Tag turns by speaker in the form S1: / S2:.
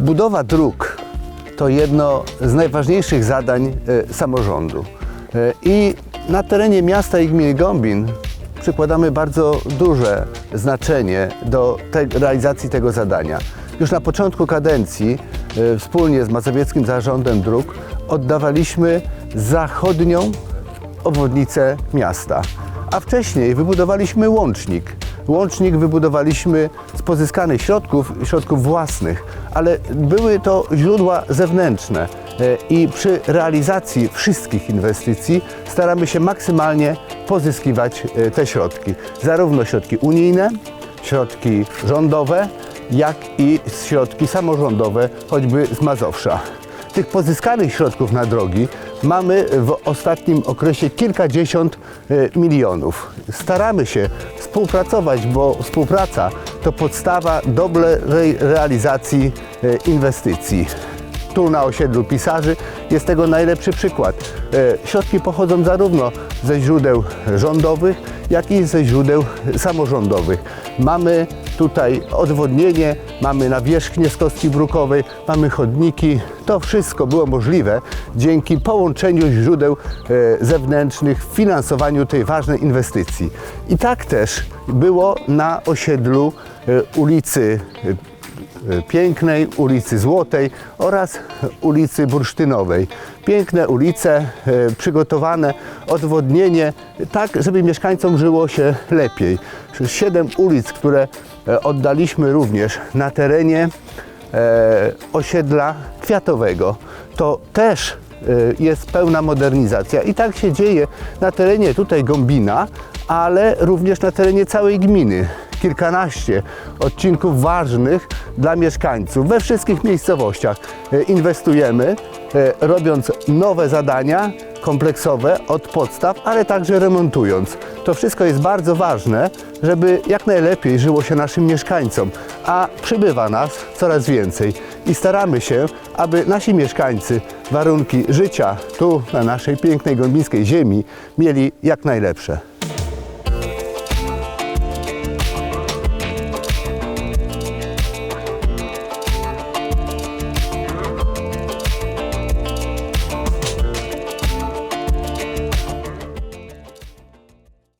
S1: Budowa dróg to jedno z najważniejszych zadań e, samorządu. E, I na terenie miasta i gminy Gombin przykładamy bardzo duże znaczenie do te, realizacji tego zadania. Już na początku kadencji e, wspólnie z Mazowieckim Zarządem Dróg oddawaliśmy zachodnią obwodnicę miasta. A wcześniej wybudowaliśmy łącznik. Łącznik wybudowaliśmy z pozyskanych środków, środków własnych, ale były to źródła zewnętrzne E, i przy realizacji wszystkich inwestycji staramy się maksymalnie pozyskiwać e, te środki. Zarówno środki unijne, środki rządowe, jak i środki samorządowe, choćby z Mazowsza. Tych pozyskanych środków na drogi mamy w ostatnim okresie kilkadziesiąt e, milionów. Staramy się współpracować, bo współpraca to podstawa dobrej realizacji e, inwestycji. Tu na osiedlu pisarzy jest tego najlepszy przykład. E, Środki pochodzą zarówno ze źródeł rządowych, jak i ze źródeł samorządowych. Mamy tutaj odwodnienie, mamy nawierzchnię z kostki brukowej, mamy chodniki. To wszystko było możliwe dzięki połączeniu źródeł e, zewnętrznych w finansowaniu tej ważnej inwestycji. I tak też było na osiedlu e, ulicy e, Pięknej, ulicy Złotej oraz ulicy Bursztynowej. Piękne ulice, e, przygotowane, odwodnienie, tak żeby mieszkańcom żyło się lepiej. Siedem ulic, które e, oddaliśmy również na terenie e, osiedla kwiatowego. To też e, jest pełna modernizacja i tak się dzieje na terenie tutaj Gombina, ale również na terenie całej gminy kilkanaście odcinków ważnych dla mieszkańców we wszystkich miejscowościach. E, Inwestujemy, e, robiąc nowe zadania kompleksowe od podstaw, ale także remontując. To wszystko jest bardzo ważne, żeby jak najlepiej żyło się naszym mieszkańcom, a przybywa nas coraz więcej i staramy się, aby nasi mieszkańcy warunki życia tu na naszej pięknej gołębińskiej ziemi mieli jak najlepsze.